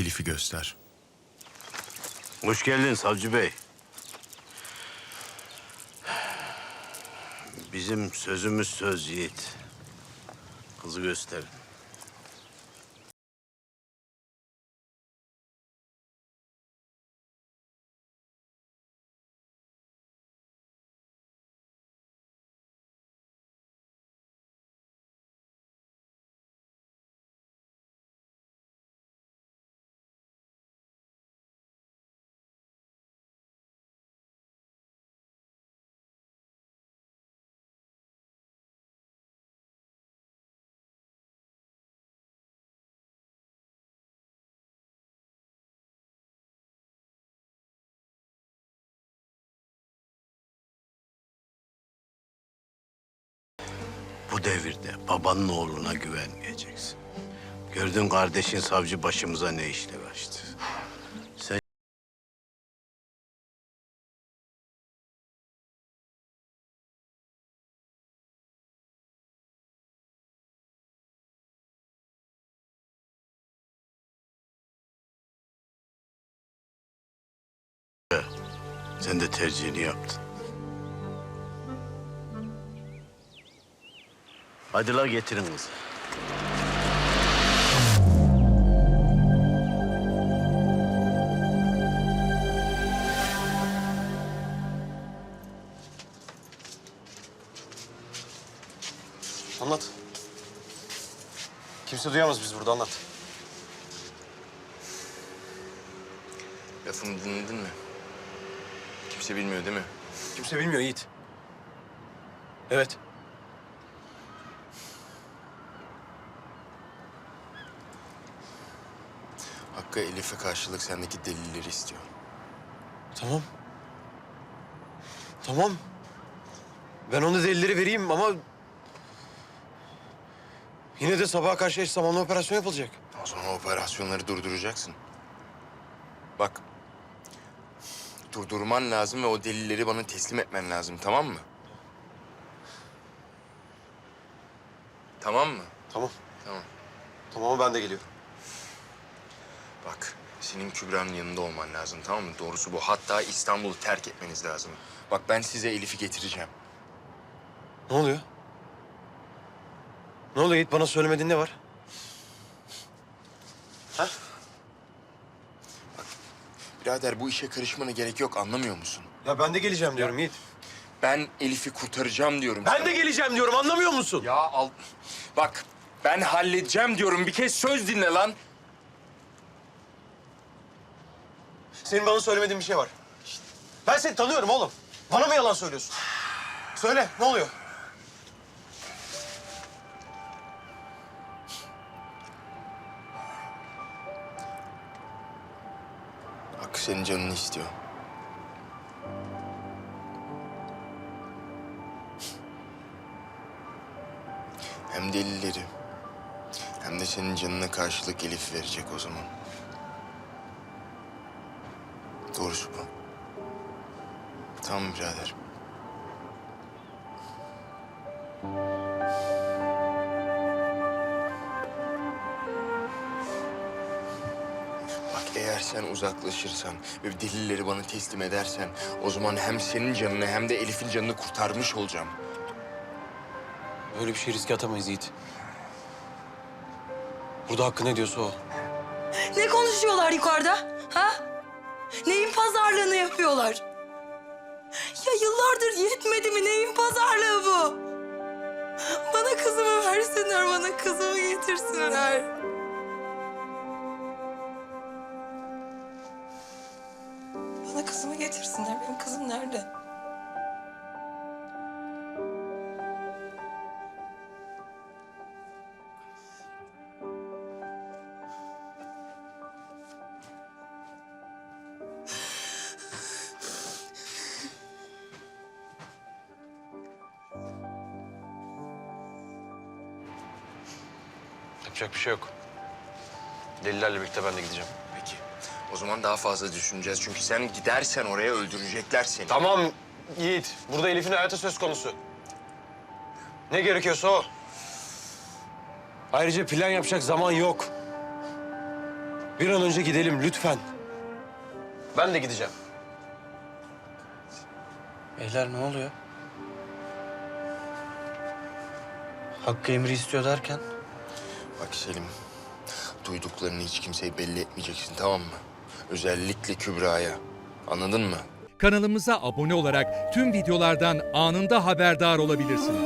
Elif'i göster. Hoş geldin savcı bey. Bizim sözümüz söz Yiğit. Kızı gösterin. Bu devirde babanın oğluna güvenmeyeceksin. Gördün kardeşin savcı başımıza ne işler açtı. Sen sen de tercihini yaptın. Hadi la getirin kızı. Anlat. Kimse duyamaz biz burada anlat. Lafımı dinledin mi? Kimse bilmiyor değil mi? Kimse bilmiyor Yiğit. Evet. Hakkı Elif'e karşılık sendeki delilleri istiyor. Tamam. Tamam. Ben ona delilleri vereyim ama... Yine de sabaha karşı eş zamanlı operasyon yapılacak. O zaman operasyonları durduracaksın. Bak. Durdurman lazım ve o delilleri bana teslim etmen lazım tamam mı? Tamam mı? Tamam. Tamam. Tamam ben de geliyorum. Bak senin Kübra'nın yanında olman lazım tamam mı? Doğrusu bu. Hatta İstanbul'u terk etmeniz lazım. Bak ben size Elif'i getireceğim. Ne oluyor? Ne oluyor Yiğit? Bana söylemediğin ne var? Ha? Birader bu işe karışmana gerek yok anlamıyor musun? Ya ben de geleceğim diyorum Yiğit. Ben Elif'i kurtaracağım diyorum. Ben sana. de geleceğim diyorum anlamıyor musun? Ya al... Bak ben halledeceğim diyorum. Bir kez söz dinle lan. Senin bana söylemediğin bir şey var. Ben seni tanıyorum oğlum. Bana mı yalan söylüyorsun? Söyle ne oluyor? Hakkı senin canını istiyor. Hem delilleri hem de senin canına karşılık Elif verecek o zaman. Doğrusu bu. Tamam birader. Bak eğer sen uzaklaşırsan ve delilleri bana teslim edersen... ...o zaman hem senin canını hem de Elif'in canını kurtarmış olacağım. Böyle bir şey riske atamayız Yiğit. Burada hakkı ne diyorsa o. Ne konuşuyorlar yukarıda? Ha? Neyin pazarlığını yapıyorlar? Ya yıllardır yetmedi mi? Neyin pazarlığı bu? Bana kızımı versinler, bana kızımı getirsinler. Bana kızımı getirsinler. Benim kızım nerede? Yapacak bir şey yok. Delillerle birlikte ben de gideceğim. Peki. O zaman daha fazla düşüneceğiz. Çünkü sen gidersen oraya öldürecekler seni. Tamam Yiğit. Burada Elif'in hayatı söz konusu. Ne gerekiyorsa o. Ayrıca plan yapacak zaman yok. Bir an önce gidelim lütfen. Ben de gideceğim. Beyler ne oluyor? Hakkı emri istiyor derken? Bak Selim, duyduklarını hiç kimseye belli etmeyeceksin tamam mı? Özellikle Kübra'ya. Anladın mı? Kanalımıza abone olarak tüm videolardan anında haberdar olabilirsiniz.